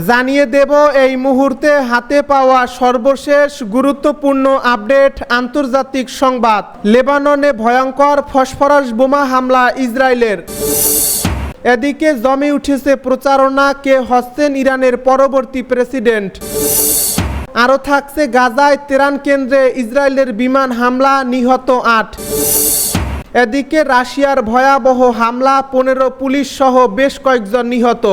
জানিয়ে দেব, এই মুহূর্তে হাতে পাওয়া সর্বশেষ গুরুত্বপূর্ণ আপডেট আন্তর্জাতিক সংবাদ। লেবাননে ভয়ঙ্কর ফসফরাস বোমা হামলা ইসরায়েলের। এদিকে জমে উঠেছে প্রচারণা, কে হচ্ছেন ইরানের পরবর্তী প্রেসিডেন্ট। আরও থাকছে গাজায় তেরান কেন্দ্রে ইসরায়েলের বিমান হামলা, নিহত আট। এদিকে রাশিয়ার ভয়াবহ হামলা, পনেরো পুলিশ সহ বেশ কয়েকজন নিহত।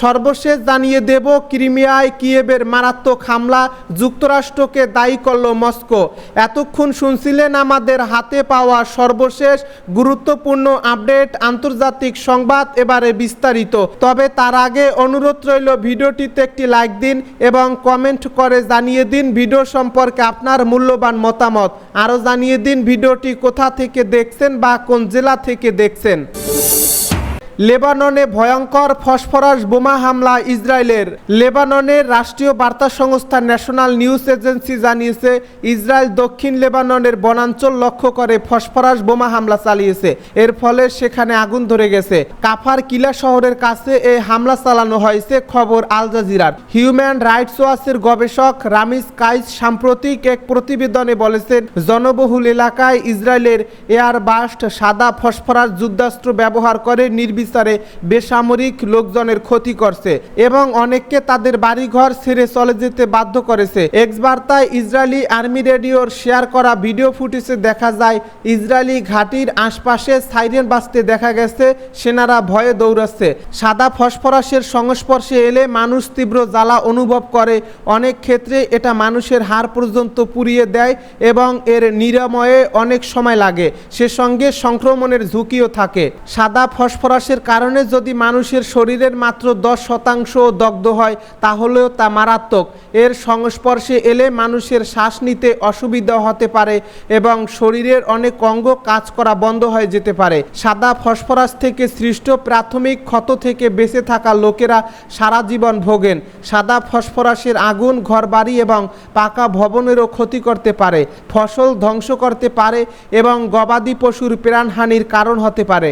সর্বশেষ জানিয়ে দেব, ক্রিমিয়ায় কিয়েবের মারাত্মক হামলা যুক্তরাষ্ট্রকে দায়ী করল মস্কো। এতক্ষণ শুনছিলেন আমাদের হাতে পাওয়া সর্বশেষ গুরুত্বপূর্ণ আপডেট, আন্তর্জাতিক সংবাদ এবারে বিস্তারিত। তবে তার আগে অনুরোধ রইল, ভিডিওটিতে একটি লাইক দিন এবং কমেন্ট করে জানিয়ে দিন ভিডিও সম্পর্কে আপনার মূল্যবান মতামত। আরও জানিয়ে দিন ভিডিওটি কোথা থেকে দেখছেন বা কোন জেলা থেকে দেখছেন। লেবাননে ভয়ঙ্কর ফসফরাস বোমা হামলা ইসরায়েলের। লেবাননের রাষ্ট্রীয় বার্তা সংস্থা ন্যাশনাল নিউজ এজেন্সি জানিয়েছে, ইসরায়েল দক্ষিণ লেবাননের বনাঞ্চল লক্ষ্য করে ফসফরাস বোমা হামলা চালিয়েছে। এর ফলে সেখানে আগুন ধরে গেছে। কাফার কিলা শহরের কাছে এই হামলা চালানো হয়েছে, খবর আল জাজিরার। হিউম্যান রাইটস ওয়াচের গবেষক রামিজ কাইজ সাম্প্রতিক এক প্রতিবেদনে বলেছেন, জনবহুল এলাকায় ইসরায়েলের এয়ার বাস্ট সাদা ফসফরাস যুদ্ধাস্ত্র ব্যবহার করে নির্বিচারে বেসামরিক লোকজনের ক্ষতি করছে এবং অনেককে তাদের বাড়িঘর ছেড়ে চলে যেতে বাধ্য করেছে। এক্স বার্তায় ইসরায়েলি আর্মি রেডিওর শেয়ার করা ভিডিও ফুটেজে দেখা যায়, ইসরায়েলি ঘাটির আশপাশে সাইরেন বাজতে দেখা গেছে, সেনারা ভয়ে দৌড়াচ্ছে। সাদা ফসফরাসের সংস্পর্শে এলে মানুষ তীব্র জ্বালা অনুভব করে। অনেক ক্ষেত্রে এটা মানুষের হাড় পর্যন্ত পুড়িয়ে দেয় এবং এর নিরাময়ে অনেক সময় লাগে। সে সঙ্গে সংক্রমণের ঝুঁকিও থাকে। সাদা ফসফরাসের কারণে যদি মানুষের শরীরের মাত্র দশ শতাংশ দগ্ধ হয়, তাহলেও তা মারাত্মক। এর সংস্পর্শে এলে মানুষের শ্বাস নিতে অসুবিধা হতে পারে এবং শরীরের অনেক অঙ্গ কাজ করা বন্ধ হয়ে যেতে পারে। সাদা ফসফরাস থেকে সৃষ্ট প্রাথমিক ক্ষত থেকে বেঁচে থাকা লোকেরা সারা জীবন ভোগেন। সাদা ফসফরাসের আগুন ঘরবাড়ি এবং পাকা ভবনেরও ক্ষতি করতে পারে। ফসল ধ্বংস করতে পারে এবং গবাদি পশুর প্রাণহানির কারণ হতে পারে।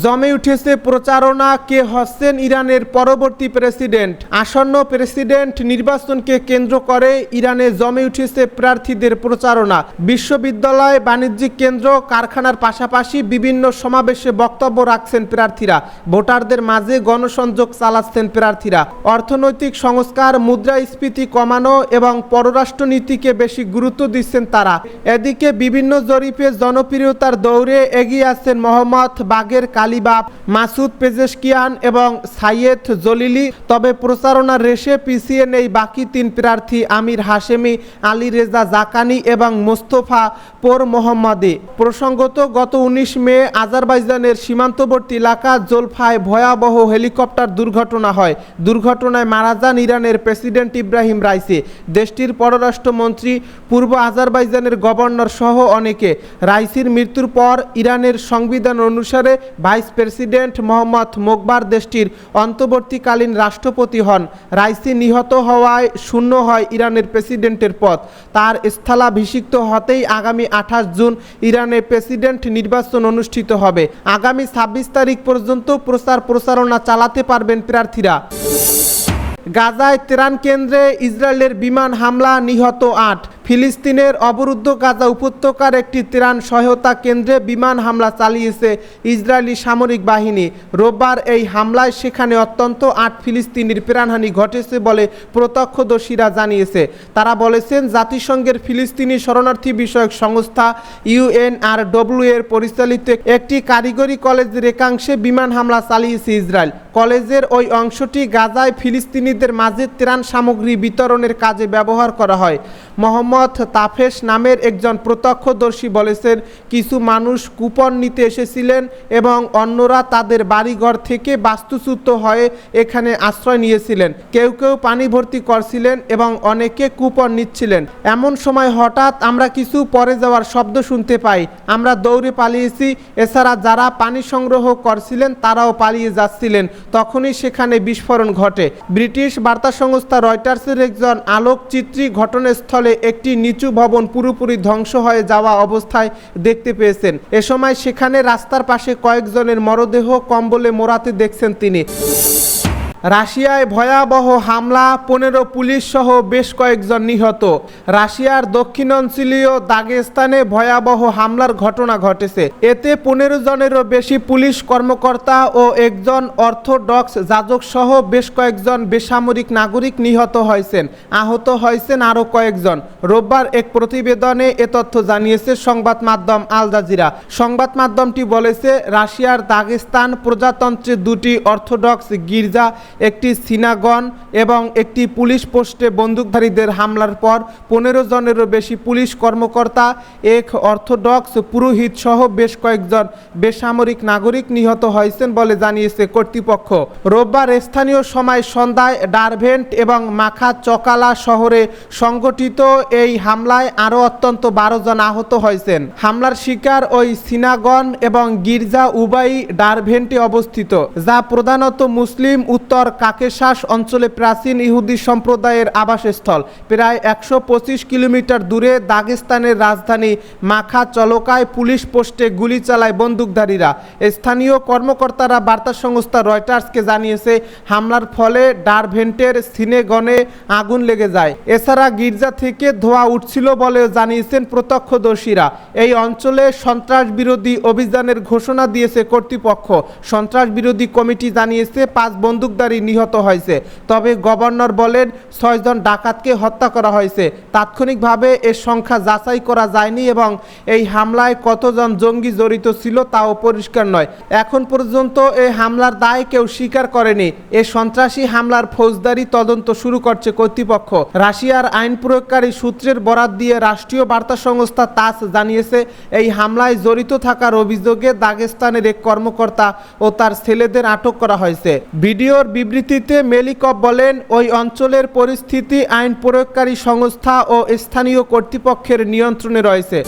জমে উঠেছে প্রচারণা কে হচ্ছেন ইরানের পরবর্তী প্রেসিডেন্ট। আসন্ন প্রেসিডেন্ট নির্বাচনকে কেন্দ্র করে ইরানে জমে উঠেছে প্রার্থীদের প্রচারণা। বিশ্ববিদ্যালয় বাণিজ্যিক কেন্দ্র, কারখানার পাশাপাশি বিভিন্ন সমাবেশে বক্তব্য রাখছেন প্রার্থীরা। ভোটারদের মাঝে গণসংযোগ চালাচ্ছেন প্রার্থীরা। অর্থনৈতিক সংস্কার, মুদ্রাস্ফীতি কমানো এবং পররাষ্ট্রনীতিকে বেশি গুরুত্ব দিচ্ছেন তারা। এদিকে বিভিন্ন জরিপে জনপ্রিয়তার দৌড়ে এগিয়ে আসছেন মোহাম্মদ বাগের কালিবাপ মাসুদ পেজেশকিয়ান এবং সাইয়েদ জলিলি। তবে প্রচারণার রেশে পিছিয়ে নেই বাকি তিন প্রার্থী আমির হাশেমি, আলী রেজা জাকানি এবং মোস্তফা পোর মোহাম্মদে। প্রসঙ্গত, গত উনিশ মে আজারবাইজানের সীমান্তবর্তী এলাকা জোলফায় ভয়াবহ হেলিকপ্টার দুর্ঘটনা হয়। দুর্ঘটনায় মারা যান ইরানের প্রেসিডেন্ট ইব্রাহিম রাইসি। দেশটির পররাষ্ট্রমন্ত্রী, পূর্ব আজারবাইজানের গভর্নর সহ অনেকে। রাইসির মৃত্যুর পর ইরানের সংবিধান অনুসারে ভাইস প্রেসিডেন্ট মোহাম্মদ মোকবার দেশটির অন্তর্বর্তীকালীন রাষ্ট্রপতি হন। রাইসি নিহত হওয়ায় শূন্য হয় ইরানের প্রেসিডেন্টের পদ। তার স্থলাভিষিক্ত হতেই আগামী আঠাশ জুন ইরানের প্রেসিডেন্ট নির্বাচন অনুষ্ঠিত হবে। আগামী ছাব্বিশ তারিখ পর্যন্ত প্রচার প্রচারণা চালাতে পারবেন প্রার্থীরা। গাজায় ত্রাণ কেন্দ্রে ইসরায়েলের বিমান হামলা নিহত আট। ফিলিস্তিনের অবরুদ্ধ গাজা উপত্যকার একটি ত্রাণ সহায়তা কেন্দ্রে বিমান হামলা চালিয়েছে ইসরায়েলি সামরিক বাহিনী। রোববার এই হামলায় সেখানে অত্যন্ত আট ফিলিস্তিনির প্রাণহানি ঘটেছে বলে প্রত্যক্ষদর্শীরা জানিয়েছে। তারা বলেছেন, জাতিসংঘের ফিলিস্তিনি শরণার্থী বিষয়ক সংস্থা ইউএনআরডব্লিউ এর পরিচালিত একটি কারিগরি কলেজের একাংশে বিমান হামলা চালিয়েছে ইসরায়েল। কলেজের ওই অংশটি গাজায় ফিলিস্তিনিদের মাঝে ত্রাণ সামগ্রী বিতরণের কাজে ব্যবহার করা হয়। মোহাম্মদ তাফেস নামের একজন প্রত্যক্ষদর্শী বলেছেন, কিছু মানুষ কুপন নিতে এসেছিলেন এবং অন্যরা তাদের বাড়িঘর থেকে বাস্তুচ্যুত হয়ে এখানে আশ্রয় নিয়েছিলেন। কেউ কেউ পানি ভর্তি করছিলেন এবং অনেকে কুপন নিচ্ছিলেন। এমন সময় হঠাৎ আমরা কিছু পরে যাওয়ার শব্দ শুনতে পাই। আমরা দৌড়ে পালিয়েছি, এছাড়া যারা পানি সংগ্রহ করছিলেন তারাও পালিয়ে যাচ্ছিলেন। তখনই সেখানে বিস্ফোরণ ঘটে। ব্রিটিশ বার্তা সংস্থা রয়টার্সের একজন আলোকচিত্রী ঘটনাস্থলে একটি নিচু ভবন পুরোপুরি ধ্বংস হয়ে যাওয়া অবস্থায় দেখতে পেয়েছেন। এ সময় সেখানে রাস্তার পাশে কয়েকজনের মরদেহ কম্বলে মোড়াতে দেখছেন তিনি। রাশিয়ায় ভয়াবহ হামলা, পনেরো পুলিশ সহ বেশ কয়েকজন নিহত। রাশিয়ার দক্ষিণাঞ্চলীয় দাগেস্তানে ভয়াবহ হামলার ঘটনা ঘটেছে। এতে পনেরো জনেরও বেশি পুলিশ কর্মকর্তা ও একজন অর্থোডক্স যাজক সহ বেশ কয়েকজন বেসামরিক নাগরিক নিহত হয়েছেন। আহত হয়েছেন আরও কয়েকজন। রোববার এক প্রতিবেদনে এ তথ্য জানিয়েছে সংবাদ মাধ্যম আল জাজিরা। সংবাদ মাধ্যমটি বলেছে, রাশিয়ার দাগেস্তান প্রজাতন্ত্রের দুটি অর্থোডক্স গির্জা একটি সিনাগন এবং একটি পুলিশ পোস্টে বন্দুকধারীদের হামলার পর পনেরো জনেরও বেশি পুলিশ কর্মকর্তা, এক অর্থোডক্স পুরোহিত সহ বেশ কয়েকজন বেসামরিক নাগরিক নিহত হয়েছেন বলে জানিয়েছে কর্তৃপক্ষ। রোববার স্থানীয় সময় সন্ধ্যায় ডারভেন্ট এবং মাখা চকালা শহরে সংগঠিত এই হামলায় আরও অত্যন্ত বারো জন আহত হয়েছেন। হামলার শিকার ওই সিনাগন এবং গির্জা উবাই ডারভেন্টে অবস্থিত, যা প্রধানত মুসলিম, উত্তর কাকেশাস অঞ্চলে প্রাচীন ইহুদি সম্প্রদায়ের আবাসস্থল। প্রায় একশো পঁচিশ কিলোমিটার দূরে দাগেস্তানের রাজধানী মাখা চলকায় পুলিশ পোস্টে গুলি চালায় বন্দুকধারীরা। স্থানীয় কর্মকর্তারা বার্তা সংস্থা রয়টার্সকে জানিয়েছে, হামলার ফলে ডারভেন্টের সিনেগনে আগুন লেগে যায়। এছাড়া গির্জা থেকে ধোঁয়া উঠছিল বলেও জানিয়েছেন প্রত্যক্ষদর্শীরা। এই অঞ্চলে সন্ত্রাস বিরোধী অভিযানের ঘোষণা দিয়েছে কর্তৃপক্ষ। সন্ত্রাস বিরোধী কমিটি জানিয়েছে, পাঁচ বন্দুকধারী নিহত হয়েছে। তবে গভর্নর বলেন ছয়জন ডাকাতকে হত্যা করা হয়েছে। তাৎক্ষণিকভাবে এর সংখ্যা যাচাই করা যায়নি এবং এই হামলায় কতজন জঙ্গি জড়িত ছিল তাও পরিষ্কার নয়। এখন পর্যন্ত এই হামলার দায় কেউ স্বীকার করেনি। এ সন্ত্রাসী হামলার ফৌজদারি তদন্ত শুরু করছে কর্তৃপক্ষ। রাশিয়ার আইন প্রয়োগকারী সূত্রের বরাত দিয়ে রাষ্ট্রীয় বার্তা সংস্থা তাস জানিয়েছে, এই হামলায় জড়িত থাকার অভিযোগে দাগেস্তানের এক কর্মকর্তা ও তার ছেলেদের আটক করা হয়েছে। ভিডিওর বিবৃতিতে মেলিকপ বলেন ওই অঞ্চলের পরিস্থিতি আইন প্রয়োগকারী সংস্থা ও স্থানীয় কর্তৃপক্ষের নিয়ন্ত্রণে রয়েছে।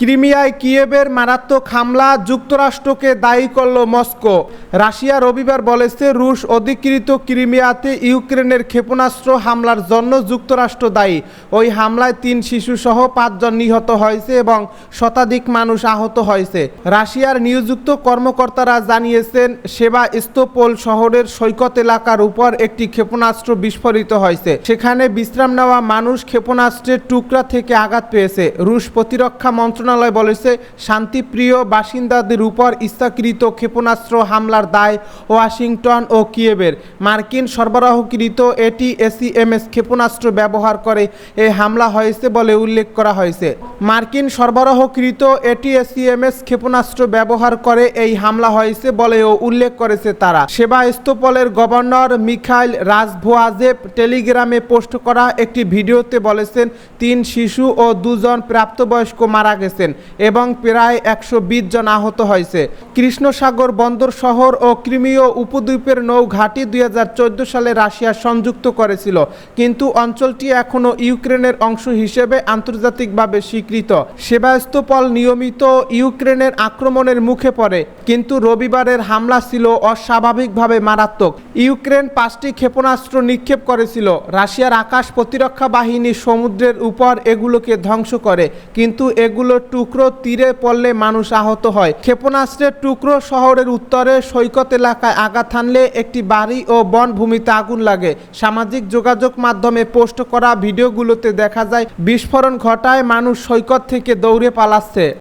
ক্রিমিয়ায় কিয়েভের মারাত্মক হামলা যুক্তরাষ্ট্রকে দায়ী করল মস্কো। রাশিয়া রবিবার বলেছে রুশ অধিকৃত ক্রিমিয়াতে ইউক্রেনের ক্ষেপণাস্ত্র হামলার জন্য যুক্তরাষ্ট্র দায়ী। ওই হামলায় তিন শিশুসহ পাঁচজন নিহত হয়েছে এবং শতাধিক মানুষ আহত হয়েছে। রাশিয়ার নিয়োজিত কর্মকর্তারা জানিয়েছেন, সেবা স্তোপোল শহরের সৈকত এলাকার উপর একটি ক্ষেপণাস্ত্র বিস্ফোরিত হয়েছে। সেখানে বিশ্রাম নেওয়া মানুষ ক্ষেপণাস্ত্রের টুকরা থেকে আঘাত পেয়েছে। রুশ প্রতিরক্ষা মন্ত্রণালয় বলেছে, শান্তিপ্রিয় বাসিন্দাদের উপর ইচ্ছাকৃত ক্ষেপণাস্ত্র হামলার দায় ওয়াশিংটন ও কিয়েবের মার্কিন সরবরাহকৃত এটি এসিএমএস ক্ষেপণাস্ত্র ব্যবহার করে এই হামলা হয়েছে বলে উল্লেখ করা হয়েছে। মার্কিন সরবরাহকৃত এটি এসিএমএস ক্ষেপণাস্ত্র ব্যবহার করে এই হামলা হয়েছে বলেও উল্লেখ করেছে তারা। সেবা সেবাস্তোপলের গভর্নর মিখাইল রাজভোয়াজেব টেলিগ্রামে পোস্ট করা একটি ভিডিওতে বলেছেন, তিন শিশু ও দুজন প্রাপ্তবয়স্ক মারা গেছেন এবং প্রায় একশো বিশ জন আহত হয়েছে। কৃষ্ণসাগর বন্দর শহর ও ক্রিমীয় উপদ্বীপের নৌ ঘাঁটি দুই হাজার চোদ্দ সালে রাশিয়া সংযুক্ত করেছিল, কিন্তু অঞ্চলটি এখনও ইউক্রেনের অংশ হিসেবে আন্তর্জাতিকভাবে স্বীকৃত। সেবাস্তোপল নিয়মিত ইউক্রেনের আক্রমণের মুখে পড়ে, কিন্তু রবিবারের হামলা ছিল অস্বাভাবিকভাবে মারাত্মক। ইউক্রেন পাঁচটি ক্ষেপণাস্ত্র নিক্ষেপ করেছিল। রাশিয়ার আকাশ প্রতিরক্ষা বাহিনী সমুদ্রের উপর এগুলোকে ধ্বংস করে, কিন্তু এগুলোর টুকরো তীরে পড়লে মানুষ আহত হয়। ক্ষেপণাস্ত্রের টুকরো শহরের উত্তরে সৈকত এলাকায় আঘাত হানলে একটি বাড়ি ও বনভূমিতে আগুন লাগে। সামাজিক যোগাযোগ মাধ্যমে পোস্ট করা ভিডিওগুলোতে দেখা যায়, বিস্ফোরণ ঘটায় মানুষ সৈকত থেকে দৌড়ে পালাচ্ছে।